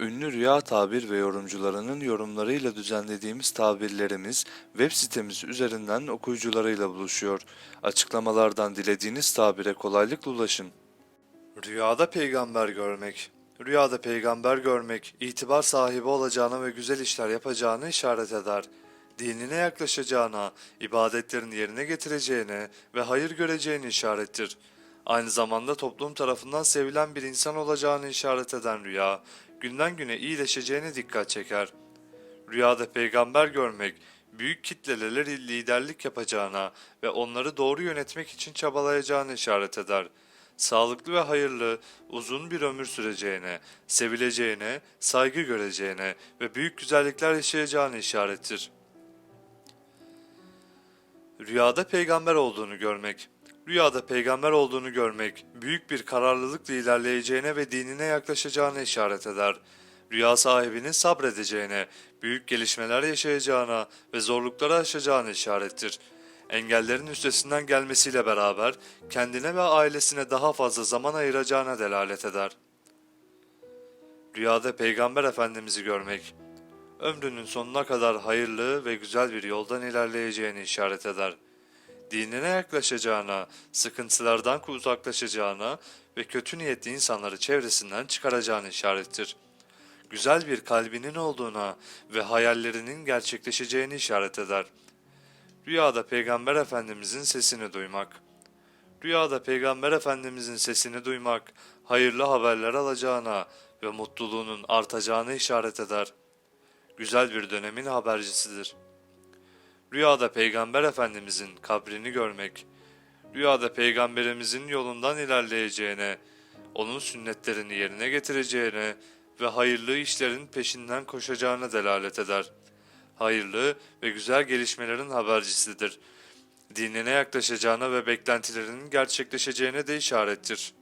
Ünlü rüya tabir ve yorumcularının yorumlarıyla düzenlediğimiz tabirlerimiz web sitemiz üzerinden okuyucularıyla buluşuyor. Açıklamalardan dilediğiniz tabire kolaylıkla ulaşın. Rüyada peygamber görmek Rüyada peygamber görmek, itibar sahibi olacağına ve güzel işler yapacağını işaret eder. Dinine yaklaşacağına, ibadetlerini yerine getireceğine ve hayır göreceğini işarettir. Aynı zamanda toplum tarafından sevilen bir insan olacağını işaret eden rüya, günden güne iyileşeceğine dikkat çeker. Rüyada peygamber görmek, büyük kitleleri liderlik yapacağına ve onları doğru yönetmek için çabalayacağını işaret eder. Sağlıklı ve hayırlı, uzun bir ömür süreceğine, sevileceğine, saygı göreceğine ve büyük güzellikler yaşayacağını işarettir. Rüyada peygamber olduğunu görmek. Rüyada peygamber olduğunu görmek, büyük bir kararlılıkla ilerleyeceğine ve dinine yaklaşacağına işaret eder. Rüya sahibinin sabredeceğine, büyük gelişmeler yaşayacağına ve zorlukları aşacağına işarettir. Engellerin üstesinden gelmesiyle beraber kendine ve ailesine daha fazla zaman ayıracağına delalet eder. Rüyada Peygamber Efendimiz'i görmek, ömrünün sonuna kadar hayırlı ve güzel bir yoldan ilerleyeceğini işaret eder. Dinine yaklaşacağına, sıkıntılardan uzaklaşacağına ve kötü niyetli insanları çevresinden çıkaracağını işarettir. Güzel bir kalbinin olduğuna ve hayallerinin gerçekleşeceğini işaret eder. Rüyada Peygamber Efendimizin sesini duymak. Rüyada Peygamber Efendimizin sesini duymak, hayırlı haberler alacağına ve mutluluğunun artacağını işaret eder. Güzel bir dönemin habercisidir. Rüyada Peygamber Efendimizin kabrini görmek, rüyada Peygamberimizin yolundan ilerleyeceğine, onun sünnetlerini yerine getireceğine ve hayırlı işlerin peşinden koşacağına delalet eder. Hayırlı ve güzel gelişmelerin habercisidir. Dinine yaklaşacağına ve beklentilerinin gerçekleşeceğine de işarettir.